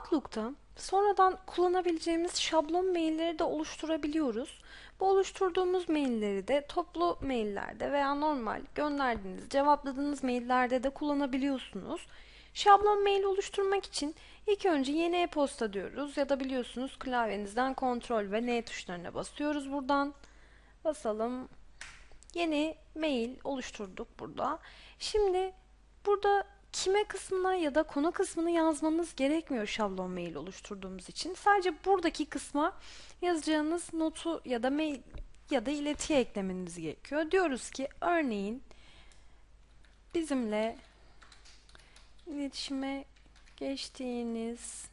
Outlook'ta sonradan kullanabileceğimiz şablon mailleri de oluşturabiliyoruz. Bu oluşturduğumuz mailleri de toplu maillerde veya normal gönderdiğiniz, cevapladığınız maillerde de kullanabiliyorsunuz. Şablon mail oluşturmak için ilk önce yeni e-posta diyoruz ya da biliyorsunuz klavyenizden kontrol ve N tuşlarına basıyoruz buradan. Basalım. Yeni mail oluşturduk burada. Şimdi burada kime kısmına ya da konu kısmını yazmanız gerekmiyor şablon mail oluşturduğumuz için. Sadece buradaki kısma yazacağınız notu ya da mail ya da iletiye eklemeniz gerekiyor. Diyoruz ki örneğin bizimle iletişime geçtiğiniz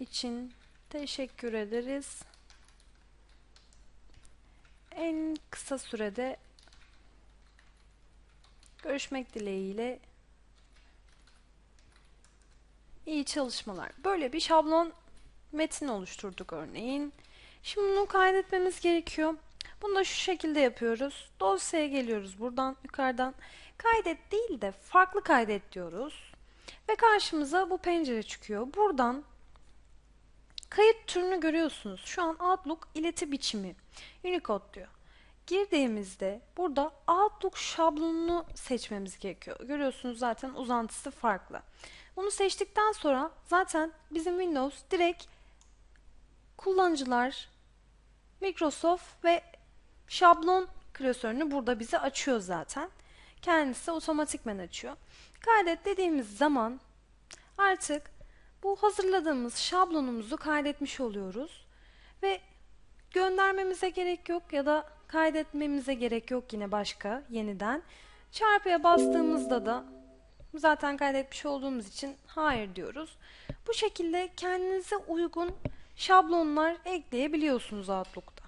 için teşekkür ederiz. En kısa sürede görüşmek dileğiyle iyi çalışmalar. Böyle bir şablon metin oluşturduk örneğin. Şimdi bunu kaydetmemiz gerekiyor. Bunu da şu şekilde yapıyoruz. Dosyaya geliyoruz buradan yukarıdan. Kaydet değil de farklı kaydet diyoruz. Ve karşımıza bu pencere çıkıyor. Buradan kayıt türünü görüyorsunuz. Şu an Outlook ileti biçimi. Unicode diyor. Girdiğimizde burada Outlook şablonunu seçmemiz gerekiyor. Görüyorsunuz zaten uzantısı farklı. Bunu seçtikten sonra zaten bizim Windows direkt kullanıcılar Microsoft ve şablon klasörünü burada bize açıyor zaten. Kendisi otomatikmen açıyor. Kaydet dediğimiz zaman artık bu hazırladığımız şablonumuzu kaydetmiş oluyoruz. Ve göndermemize gerek yok ya da kaydetmemize gerek yok yine başka yeniden. Çarpıya bastığımızda da zaten kaydetmiş olduğumuz için hayır diyoruz. Bu şekilde kendinize uygun şablonlar ekleyebiliyorsunuz Outlook'ta.